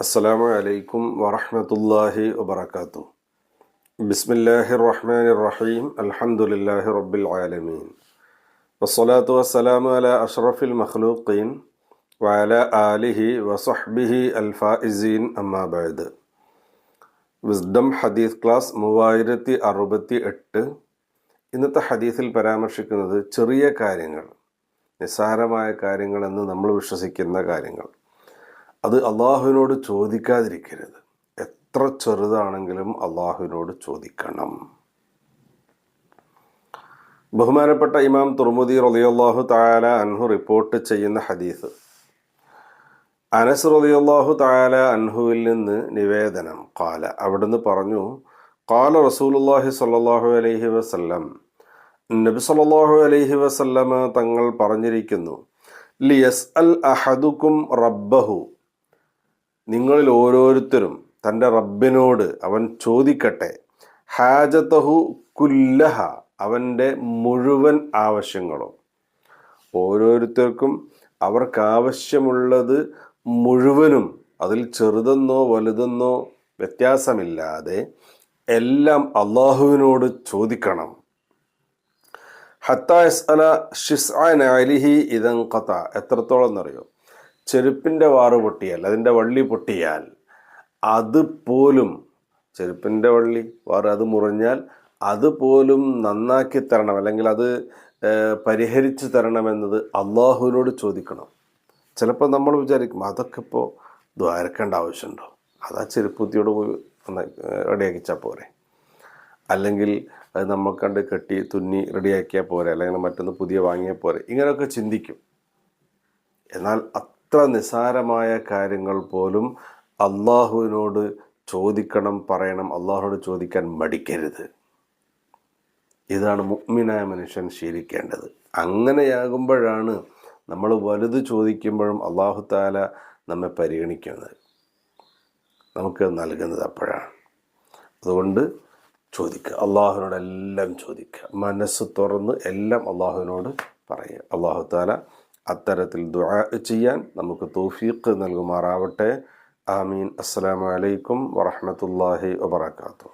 അസ്സലാമു അലൈക്കും വറഹ്മത്തുള്ളാഹി വബറകാതു ബിസ്മില്ലാഹിർ റഹ്മാനിർ റഹീം അൽഹംദുലില്ലാഹി റബ്ബിൽ ആലമീൻ വസ്സലാത്തു വസ്സലാമു അലാ അഷ്റഫിൽ മഖ്ലൂഖീൻ വഅല ആലിഹി വസഹ്ബിഹി അൽ ഫായിസീൻ അമ്മാ ബഅദ് വിസ്ഡം ഹദീസ് ക്ലാസ് മൂവായിരത്തി അറുപത്തി എട്ട്. ഇന്നത്തെ ഹദീസിൽ പരാമർശിക്കുന്നത് ചെറിയ കാര്യങ്ങൾ. നിസ്സാരമായ കാര്യങ്ങളെന്ന് നമ്മൾ വിശ്വസിക്കുന്ന കാര്യങ്ങൾ. അത് അള്ളാഹുവിനോട് ചോദിക്കാതിരിക്കരുത്. എത്ര ചെറുതാണെങ്കിലും അള്ളാഹുവിനോട് ചോദിക്കണം. ബഹുമാനപ്പെട്ട ഇമാം തുർമുദി റളിയല്ലാഹു തായാല അൻഹു റിപ്പോർട്ട് ചെയ്യുന്ന ഹദീസ്. അനസ് റളിയല്ലാഹു തായാല അൻഹുവിൽ നിന്ന് നിവേദനം. കാല അവിടുന്ന് പറഞ്ഞു കാല റസൂലുള്ളാഹി സ്വല്ലല്ലാഹു അലൈഹി വസല്ലം നബി സല്ലല്ലാഹു അലൈഹി വസല്ലമ തങ്ങൾ പറഞ്ഞിരിക്കുന്നു ലിയസ് അൽ അഹദുക്കും റബ്ബഹു. നിങ്ങളിൽ ഓരോരുത്തരും തന്റെ റബ്ബിനോട് അവൻ ചോദിക്കട്ടെ ഹാജത്തഹു കുല്ലഹ അവന്റെ മുഴുവൻ ആവശ്യങ്ങളും. ഓരോരുത്തർക്കും അവർക്ക് ആവശ്യമുള്ളത് മുഴുവനും അതിൽ ചെറുതെന്നോ വലുതെന്നോ വ്യത്യാസമില്ലാതെ എല്ലാം അള്ളാഹുവിനോട് ചോദിക്കണം. ഹത്താസ് അല ഷിസ്ആൻ അലിഹി എത്രത്തോളം എന്നറിയോ? ചെരുപ്പിന്റെ വാറ് പൊട്ടിയാൽ അതിന്റെ വള്ളി പൊട്ടിയാൽ അതുപോലും ചെരുപ്പിന്റെ വള്ളി വാറ് അത് മുറിഞ്ഞാൽ അതുപോലും നന്നാക്കി തരണം അല്ലെങ്കിൽ അത് പരിഹരിച്ചു തരണമെന്നത് അള്ളാഹുവിനോട് ചോദിക്കണം. ചിലപ്പോൾ നമ്മൾ വിചാരിക്കും അതൊക്കെ ഇപ്പോൾ ദ്വാരക്കേണ്ട ആവശ്യമുണ്ടോ? അതാ ചെരുപ്പുത്തിയോട് പോയി റെഡിയാക്കിച്ചാൽ പോരെ. അല്ലെങ്കിൽ നമ്മൾ കണ്ട് കെട്ടി തുന്നി റെഡിയാക്കിയാൽ പോരെ. അല്ലെങ്കിൽ മറ്റൊന്ന് പുതിയ വാങ്ങിയാൽ പോരെ. ഇങ്ങനെയൊക്കെ ചിന്തിക്കും. എന്നാൽ അത്ര നിസാരമായ കാര്യങ്ങൾ പോലും അള്ളാഹുവിനോട് ചോദിക്കണം പറയണം അള്ളാഹുവിനോട് ചോദിക്കാൻ മടിക്കരുത്. ഇതാണ് മുഗ്മിനായ മനുഷ്യൻ ശീലിക്കേണ്ടത്. അങ്ങനെയാകുമ്പോഴാണ് നമ്മൾ വലുത് ചോദിക്കുമ്പോഴും അള്ളാഹു താല നമ്മെ പരിഗണിക്കുന്നത്. നമുക്ക് നൽകുന്നത് അപ്പോഴാണ്. അതുകൊണ്ട് ചോദിക്കുക. അള്ളാഹുവിനോട് എല്ലാം ചോദിക്കുക. മനസ്സ് തുറന്ന് എല്ലാം അള്ളാഹുവിനോട് പറയുക. അള്ളാഹു താല അത്തരത്തിൽ ദുആ ചെയ്യാൻ നമുക്ക് തൗഫീഖ് നൽകുമാറാവട്ടെ. ആമീൻ. അസ്സലാമലൈക്കും വറഹ്മത്തുള്ളാഹി വബറകാതുഹു.